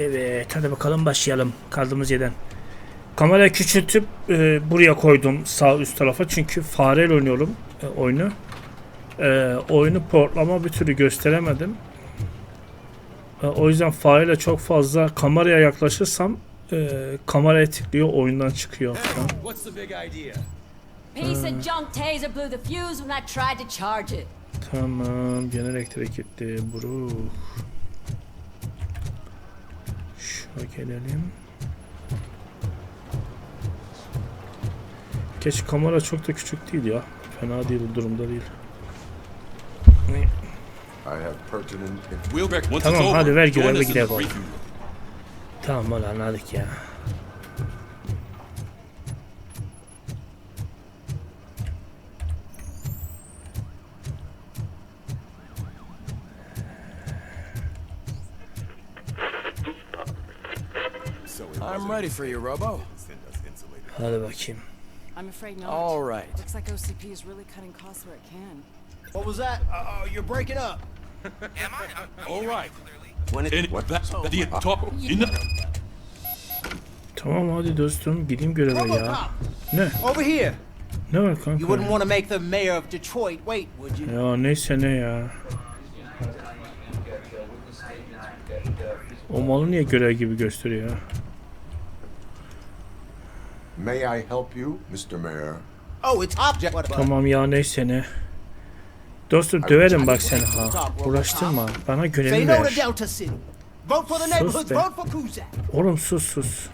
Evet hadi bakalım başlayalım kaldığımız yerden. Kamerayı küçültüp e, buraya koydum sağ üst tarafa çünkü fareyle oynuyorum e, oyunu. E, oyunu portlama bir türlü gösteremedim. E, o yüzden fareyle çok fazla kameraya yaklaşırsam e, kameraya tıklıyor oyundan çıkıyor. falan. What's the big idea? Piece of junk taser blew the fuse when I tried to charge it. Tamam gene elektrik gitti. Buru. Şuna gelelim. Geç kamera çok da küçük değil ya. Fena değil bu durumda değil. Tamam, hadi ver görevi gidelim. Tamam ulan anladık ya. I'm ready for you, Robo. Hadi bakayım. I'm afraid not. All right. Looks like OCP is really cutting costs where it can. What was that? Uh, oh, you're breaking up. All right. When it, And that's the top. In the, Tamam hadi dostum gideyim göreve ya. Ne? over here. Ne var You kanka? wouldn't want to make the mayor of Detroit wait, would you? Ya neyse ne ya. O malı niye görev gibi gösteriyor? May I help you, Mr. Mayor? Oh, it's object. What, Tamam ya neyse ne. Dostum döverim bak seni ha. Uğraştırma. Bana görevi ver. Sus be. Oğlum sus sus.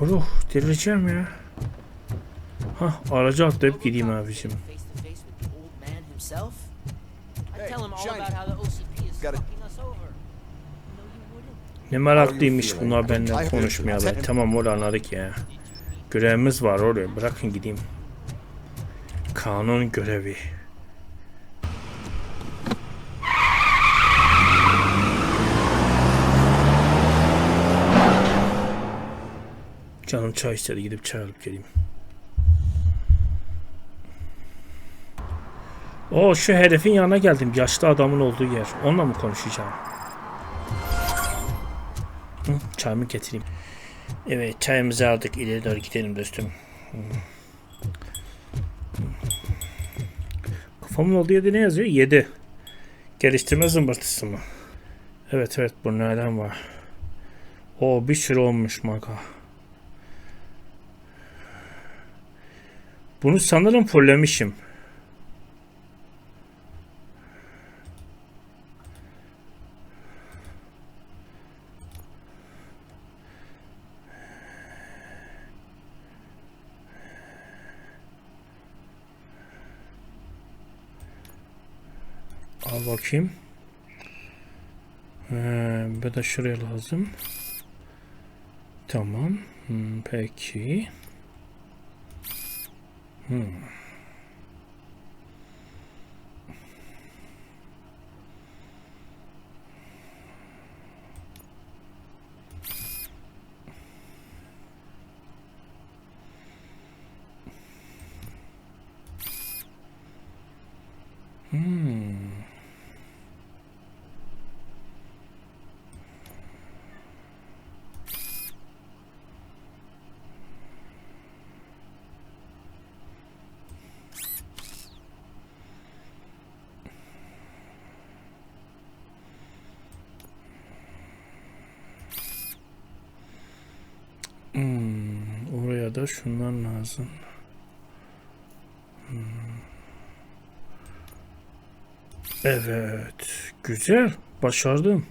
Bro delireceğim ya. Hah aracı atlayıp gideyim abicim. face Ne meraklıymış bunlar benden konuşmayalar. Tamam orada anladık ya. Görevimiz var oraya bırakın gideyim. Kanun görevi. Canım çay istedi gidip çay alıp geleyim. O şu herifin yanına geldim. Yaşlı adamın olduğu yer. Onunla mı konuşacağım? Çayımı getireyim. Evet çayımızı aldık. İleri doğru gidelim dostum. Kafamın olduğu yerde ne yazıyor? 7. Geliştirme zımbırtısı mı? Evet evet bu nereden var? O bir sürü olmuş maga. Bunu sanırım fullemişim. Al bakayım. Ee, bu da şuraya lazım. Tamam. Hmm, peki. Hmm. Hmm. Oraya da şunlar lazım. Hmm. Evet, güzel, başardım.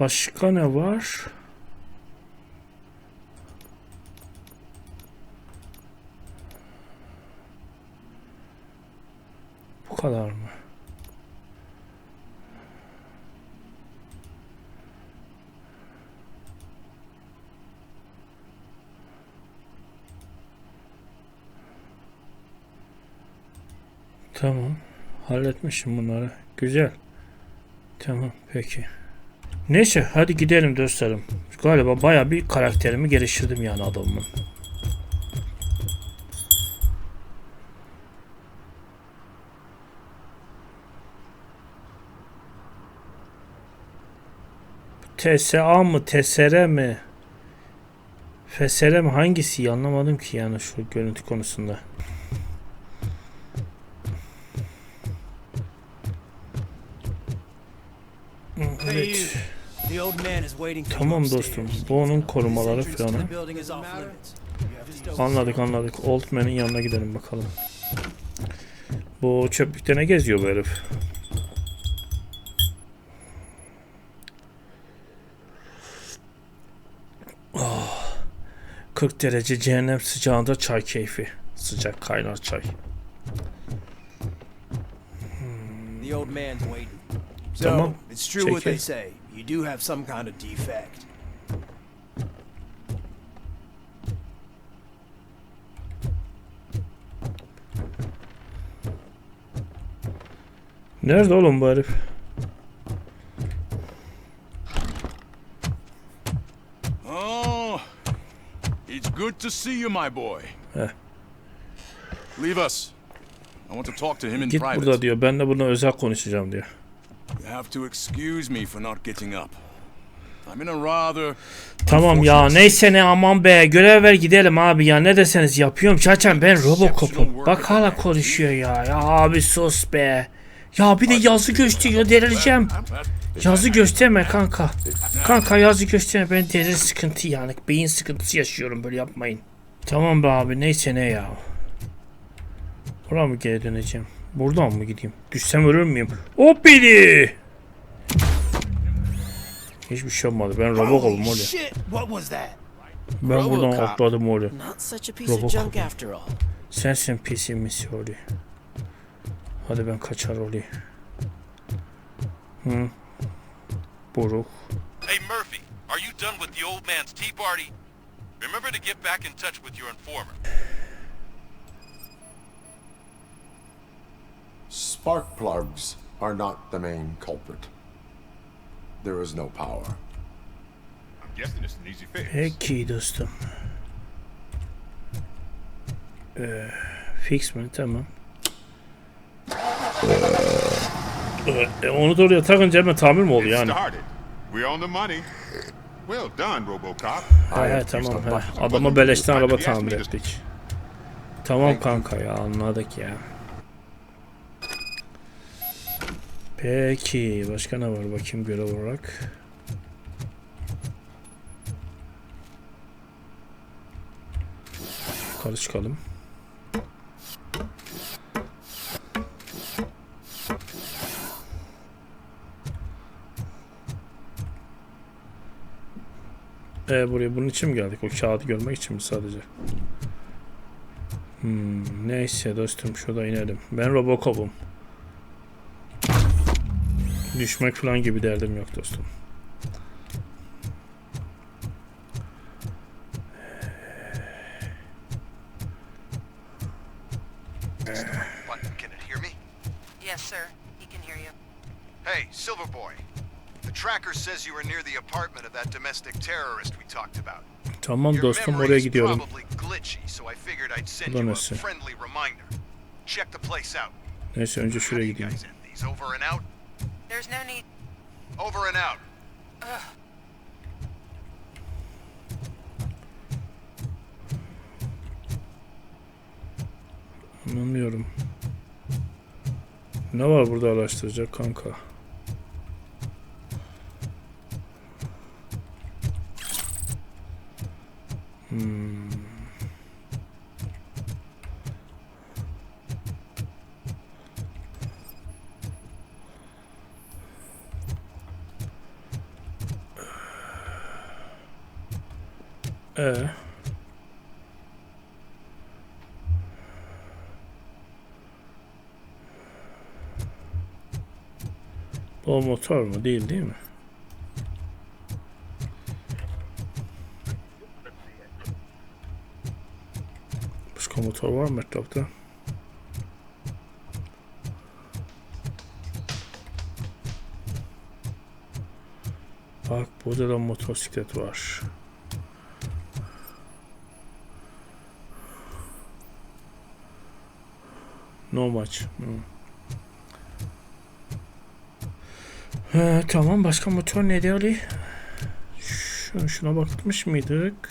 Başka ne var? Bu kadar mı? Tamam. Halletmişim bunları. Güzel. Tamam peki. Neyse hadi gidelim dostlarım. Galiba baya bir karakterimi geliştirdim yani adamın. TSA mı TSR mi? FSR mi hangisi anlamadım ki yani şu görüntü konusunda. Tamam dostum. Bu onun korumaları falan. Anladık anladık. Old Man'in yanına gidelim bakalım. Bu çöplükte ne geziyor bu herif? Oh, 40 derece cehennem sıcağında çay keyfi. Sıcak kaynar çay. So, Tamam. Çekil. Say. You do have some kind of defect. Nerede oğlum bu herif? Oh, it's good to see you, my boy. Eh. Leave us. I want to talk to him in Git private. burada diyor. Ben de bununla özel konuşacağım diyor. Have to excuse me for not getting up. I'm in a rather Tamam ya neyse ne aman be görev ver gidelim abi ya. Ne deseniz yapıyorum. Zaten ben Robocop'um. bak hala konuşuyor ya. ya abi sus be. Ya bir de yazı gösteriyor delireceğim. yazı gösterme kanka. Kanka yazı gösterme ben derin sıkıntı yani beyin sıkıntısı yaşıyorum böyle yapmayın. Tamam be abi neyse ne ya. Buraya mı geri döneceğim? Buradan mı gideyim? Düşsem ölür müyüm? Hop biri Hiçbir şey olmadı. Ben was that? Ben buradan atladım oraya. Not such a piece of Robocop. junk after all. Sensin pisi misi oraya. Hadi ben kaçar oraya. Hı. Buruk. Hey Murphy, are you done with the old man's tea party? Remember to get back in touch with your informer. Spark plugs are not the main culprit. There is no power. I'm guessing it's an easy fix. Peki dostum. Ee, fix mi? Tamam. Ee, onu da oraya takınca hemen tamir mi oluyor yani? started. We're on the money. Well done, RoboCop. Ha, he, tamam. He. Adama beleşten araba tamir ettik. Tamam kanka ya anladık ya. Peki başka ne var bakayım görev olarak. Yukarı çıkalım. E buraya bunun için mi geldik? O kağıdı görmek için mi sadece? Hmm, neyse dostum şurada inelim. Ben Robocop'um. Düşmek falan gibi derdim yok dostum. What, can it hear me? Yes, sir. He can hear you. Hey, Silverboy. The tracker says you were near the apartment of that domestic terrorist we talked about. Tamam Your dostum memory oraya is gidiyorum. probably glitchy, so I figured I'd send Bu da you a nasıl? friendly reminder. Check the place out. Neyse önce How do şuraya you gideyim. guys end these? Over and out? There's no need. Over and out. Anlamıyorum. Ne var burada araştıracak kanka? Hmm. Ee. Motor mu? Değil değil mi? Başka motor var mı etrafta? Bak burada da motosiklet var. No much. Hmm. Tamam başka motor ne Ali? Şuna bakmış mıydık?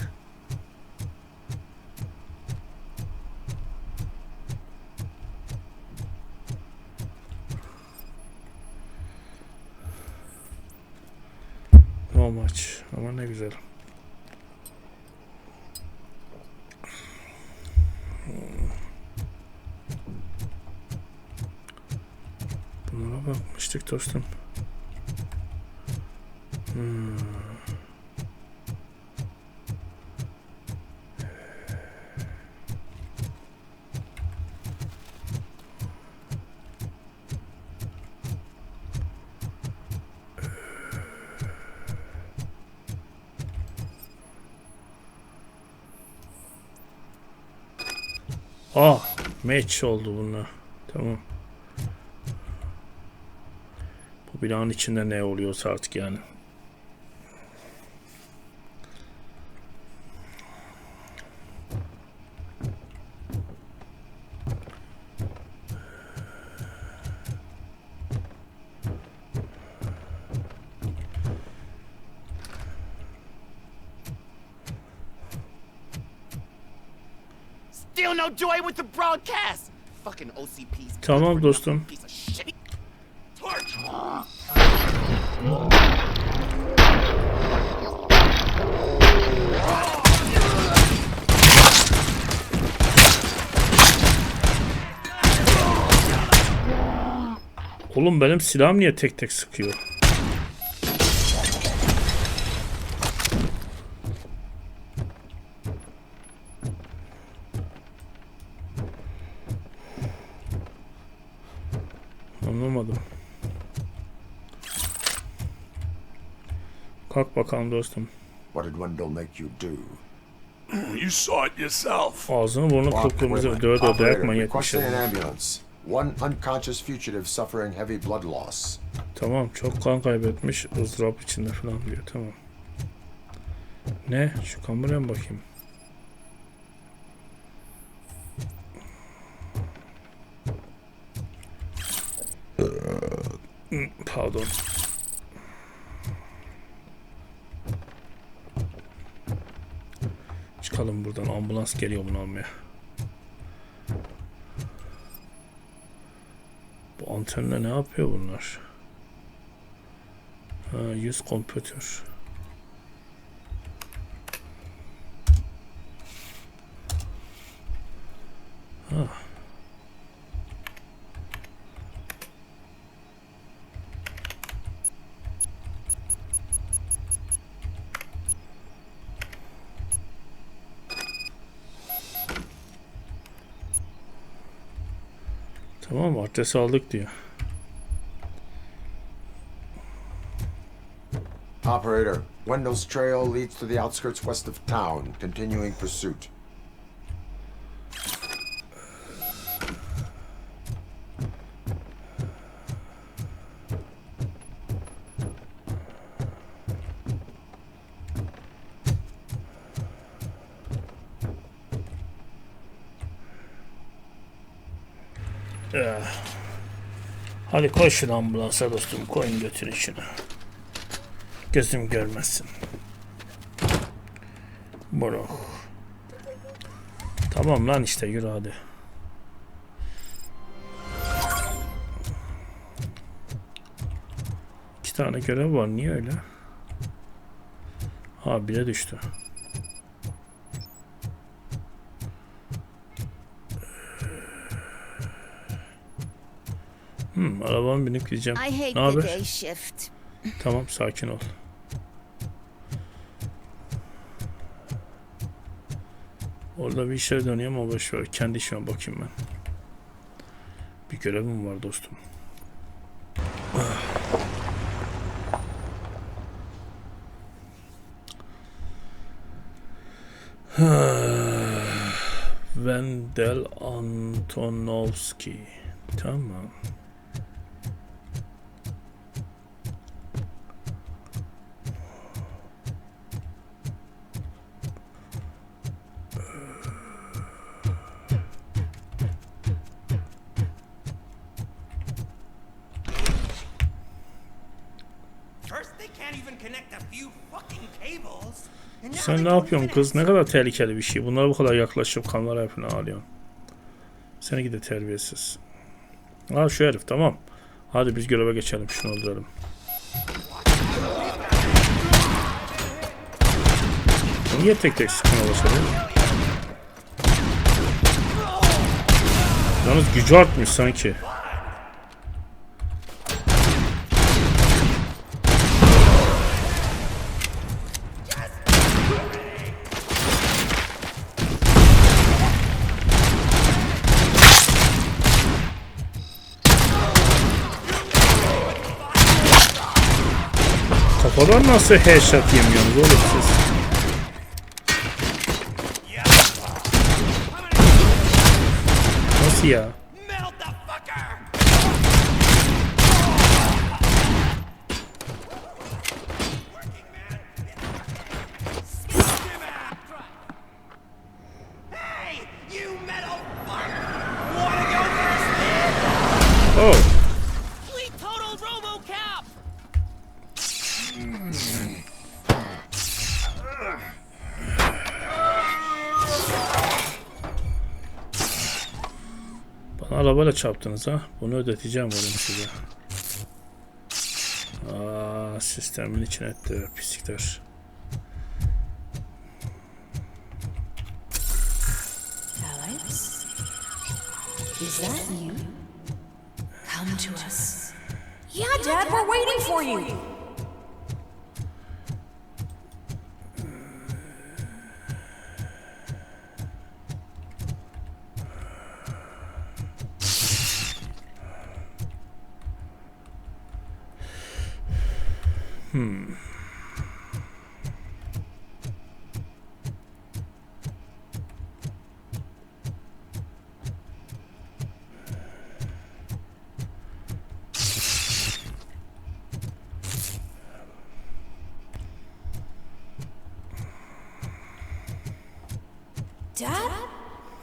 Ah, match oldu bunlar. Tamam. Bu binanın içinde ne oluyorsa artık yani. Tamam dostum. Oğlum benim silahım niye tek tek sıkıyor? Anlamadım. Kalk bakalım dostum. What did Wendell make you do? You saw it yourself. Ağzını burnunu kıpkırmızı döve döve dayak manyak bir şey. One unconscious fugitive suffering heavy blood loss. Tamam çok kan kaybetmiş ızdırap içinde falan diyor tamam. Ne? Şu kameraya mı bakayım? Pardon. Çıkalım buradan ambulans geliyor bunu almaya. Bu antenle ne yapıyor bunlar? Ha, yüz kompütür. Adresi aldık diyor. Operator, Wendell's trail leads to the outskirts west of town, continuing pursuit. Hadi koy şunu ambulansa dostum. Koyun götürün şunu. Gözüm görmesin. Bro. Tamam lan işte yürü hadi. İki tane görev var. Niye öyle? Ha bire düştü. Hmm, arabamı binip gideceğim. Ne haber? Tamam sakin ol. Orada bir işler dönüyor ama boş ver. Kendi işime bakayım ben. Bir görevim var dostum. Wendel Antonovski. Tamam. Sen ne yapıyorsun kız? Ne kadar tehlikeli bir şey. Bunlara bu kadar yaklaşıp kamera yapına alıyorsun. Seninki de terbiyesiz. Al şu herif tamam. Hadi biz göreve geçelim. Şunu öldürelim. Niye tek tek sıkmaya başladı? Yalnız gücü artmış sanki. Kafadan nasıl headshot yemiyorsunuz oğlum siz? Nasıl ya? Arabayla çarptınız ha. Bunu ödeteceğim oğlum size. Aa, sistemin içine etti pislikler. Dad?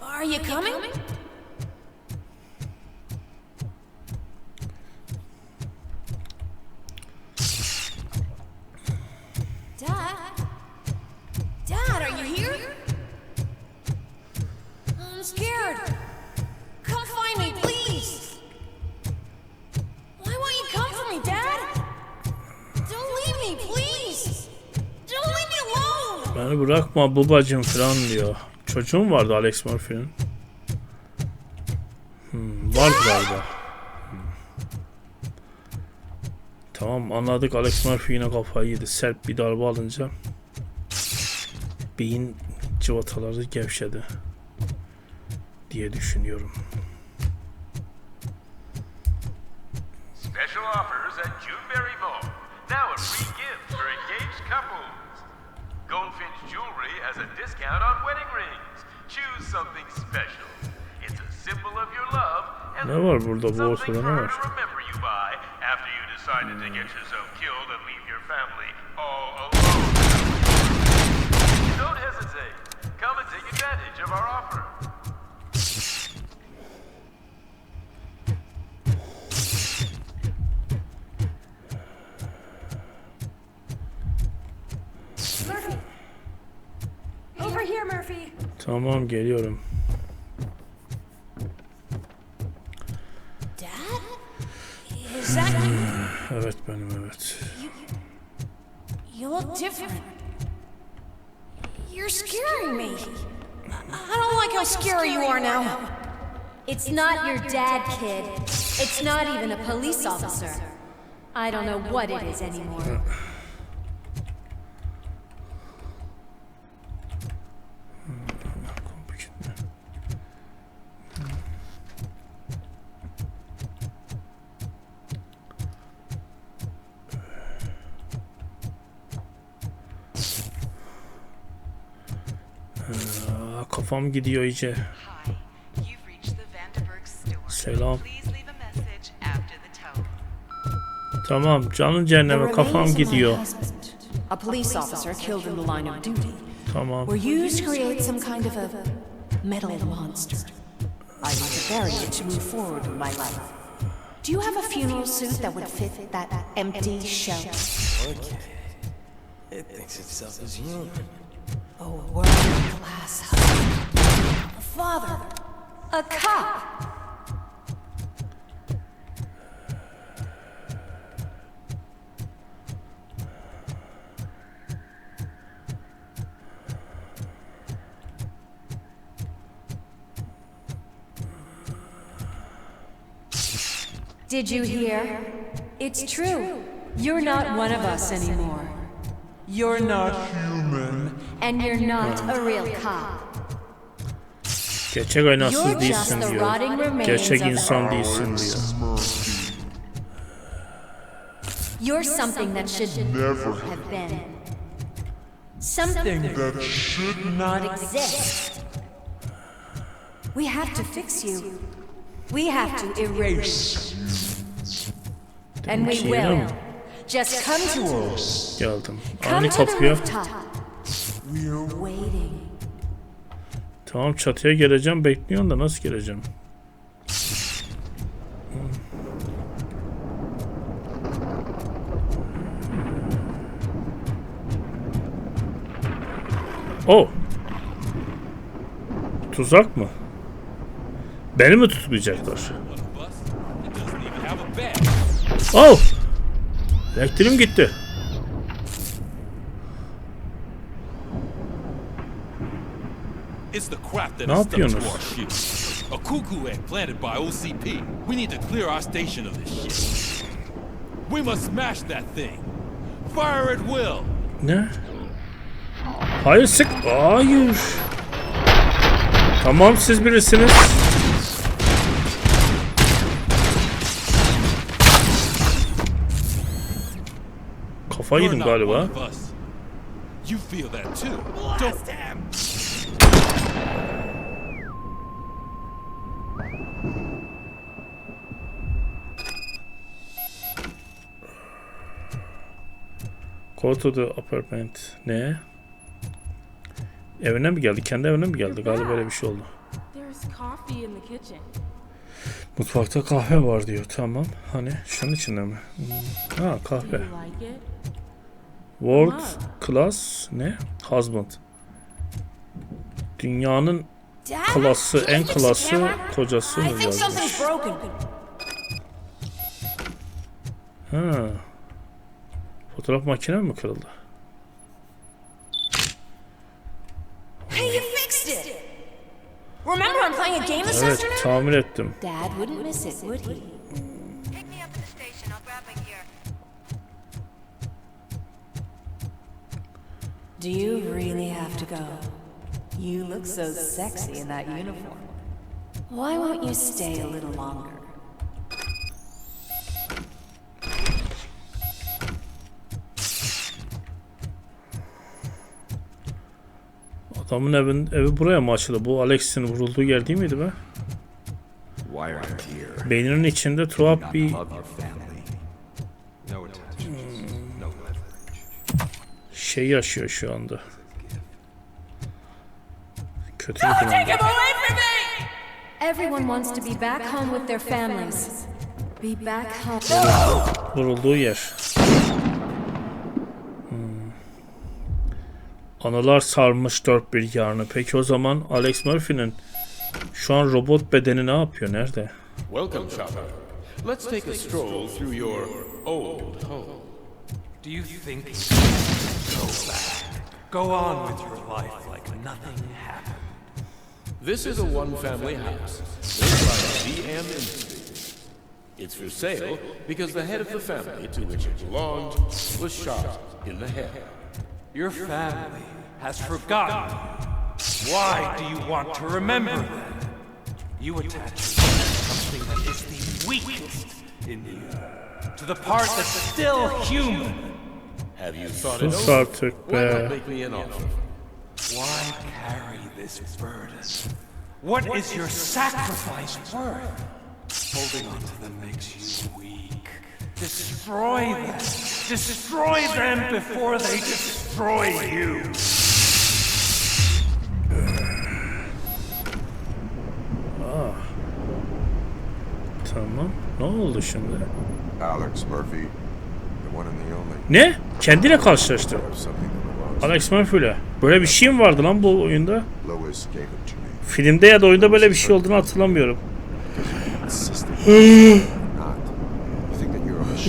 Are you coming? Beni bırakma babacım falan diyor. Çocuğum vardı Alex Murphy'nin. Hmm, vardı galiba. Hmm. Tamam anladık Alex Murphy yine kafayı yedi. Sert bir darbe alınca beyin cıvataları gevşedi diye düşünüyorum. Special offers at Juneberry Mall. Now a discount on wedding rings. Choose something special. It's a symbol of your love and Ne var burada bu ortada ne var? to remember you by after you decided to get yourself killed and leave your family all alone. Don't hesitate. Come and take advantage of our offer. Tamam geliyorum. Dad? Is that you? Evet benim evet. You look different. You're scaring me. I don't like how scary you are now. It's not your dad, kid. It's not even a police officer. I don't know what it is anymore. Kafam gidiyor iyice. Selam. Tamam canın cehenneme kafam gidiyor. A police officer killed in the line of duty. Tamam. Were used to create some kind of a metal monster. I need to bury it to move forward with my life. Do you have a funeral suit that would fit that empty shell? It thinks itself as human. A world-class husband. A father. A cop. Did you hear? It's true. You're not one of us anymore. You're not human. And you're not a real cop. Gerçek aynasız You're just değilsin the diyor. rotting remains Gerçek of insan değilsin diyor. You're something that should never have been. Something that should not exist. We have to fix you. We have to erase. And we will. Just come to us. Geldim. Come Ani to the kapıyor. rooftop. We're waiting. Tamam çatıya geleceğim bekliyorsun da nasıl geleceğim? Oh. Tuzak mı? Beni mi tutmayacaklar? Oh! Elektriğim gitti. It's the crap that Ne yapıyorsunuz? A cuckoo egg planted by OCP. We need to clear our station of this shit. We must smash that thing. Fire at will. Ne? Hayır sık. Hayır. Tamam siz birisiniz. Kafa yedim galiba. You feel that too. Don't Go to the apartment. Ne? Evine mi geldi? Kendi evine mi geldi? Galiba böyle bir şey oldu. There's coffee in the kitchen. Mutfakta kahve var diyor. Tamam. Hani şunun içinde mi? Hmm. Ha kahve. You like it? World class ne? Husband. Dünyanın klası, en klası kocası mı yazmış? Ha. Fotoğraf makinem mi kırıldı? Hey, you fixed it! Remember I'm playing a game this Evet, tamir ettim. Dad wouldn't miss it, would he? Do you really have to go? You look so sexy in that uniform. Why won't you stay a little longer? Adamın evin, evi buraya mı açıldı? Bu Alex'in vurulduğu yer değil miydi be? Beyninin içinde tuhaf bir şey yaşıyor şu anda. Kötü bir durumda. him away from me! Everyone wants to be back home with their families. Be back home. Vurulduğu yer. Anılar sarmış dört bir yarını. Peki o zaman Alex Murphy'nin şu an robot bedeni ne yapıyor? Nerede? Welcome, Chopper. Let's take a stroll through your old home. Do you think go back? Go on with your life like nothing happened. This is a one-family house built by D.M. Industries. It's for sale because the head of the family to which it belonged was shot in the head. Your family has forgotten. Why do you want to remember them? You attach yourself to something that is the weakest in you, to the part that's still human. Have you thought it Sus over? artık Why not make me an offer? Why carry this burden? What is your sacrifice worth? Holding on to them makes you weak. Destroy them. Destroy them before they destroy you. Tamam. Ne oldu şimdi? Alex Murphy, the one and the only. Ne? Kendiyle karşılaştı. Alex Murphy ile. Böyle bir şey mi vardı lan bu oyunda? Filmde ya da oyunda böyle bir şey olduğunu hatırlamıyorum.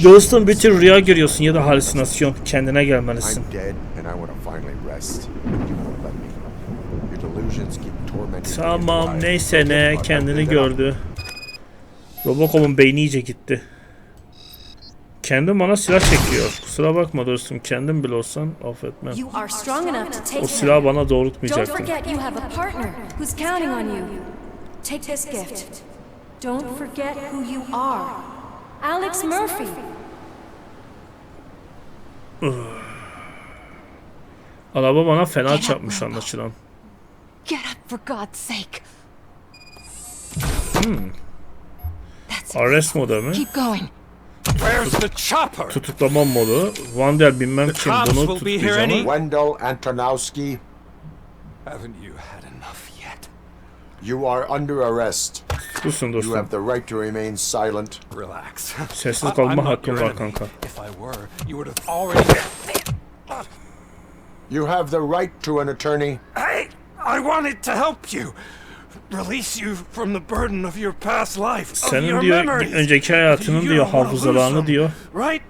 Dostum bir tür rüya görüyorsun ya da halüsinasyon. Kendine gelmelisin. Tamam neyse ne kendini gördü. Robocop'un beyni iyice gitti. Kendim bana silah çekiyor. Kusura bakma dostum kendim bile olsan affetmem. O silahı bana doğrultmayacaktın. Take this gift. Don't forget who you are. Alex Murphy. Araba bana fena çarpmış anlaşılan. Get up for God's sake. Arrest modu mu? Keep going. Where's the chopper? Tutuklama modu. Vandal bilmem kim cops bunu will be here tutuklayacağım. any- Wendell Antonowski, Haven't you had enough yet? you are under arrest. Susun You dostum. have the right to remain silent. Relax. Sessiz kalma hakkın var kanka. If I were, you would have already. You have the right to an attorney. Hey, I wanted to help you. Release you from the burden of your past life. Senin your diyor memories. önceki hayatının You diyor hafızalarını diyor Right?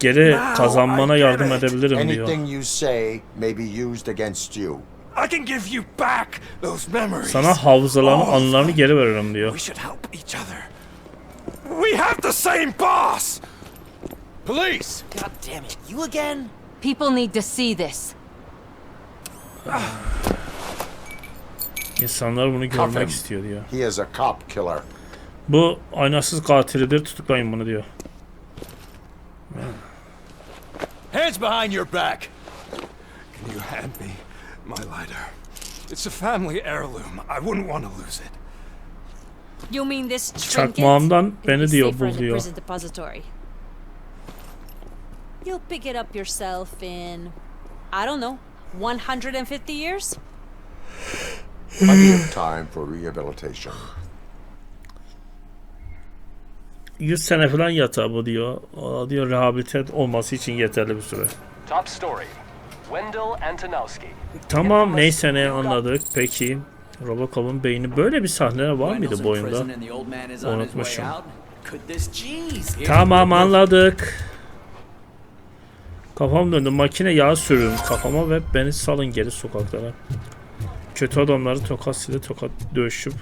geri Now kazanmana I yardım edebilirim diyor. Anything you say may be used against you. I can give you back those memories. Sana hafızalarını, anılarını geri veririm diyor. We should help each other. We have the same boss. Police! God damn it. You again? People need to see this. İnsanlar bunu görmek istiyor diyor. He is a cop killer. Bu aynasız katilidir tutuklayın bunu diyor. Hands behind your back! Can you hand me my lighter? It's a family heirloom. I wouldn't want to lose it. You mean this trinket? Çakmağımdan beni diyor bul diyor. You'll pick it up yourself in, I don't know, 150 years? Plenty of time for rehabilitation. 100 sene falan yatar bu diyor. O diyor rehabilite olması için yeterli bir süre. Top story. Wendell Antonowski. Tamam neyse ne anladık. Peki Robocop'un beyni böyle bir sahne var mıydı bu oyunda? Unutmuşum. Tamam anladık. Kafam döndü. Makine yağ sürün kafama ve beni salın geri sokaklara. Kötü adamları tokat sile tokat dövüşüp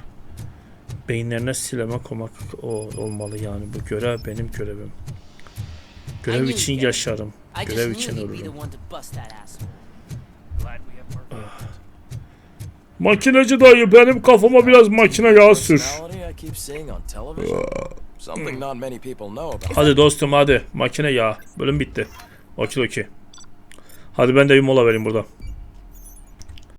beyinlerine sileme koymak o, olmalı yani bu görev benim görevim. Görev için yaşarım. Görev için ölürüm. Makineci dayı benim kafama biraz makine yağı sür. Hadi dostum hadi. Makine yağı. Bölüm bitti. Okey okey. Hadi ben de bir mola vereyim burada.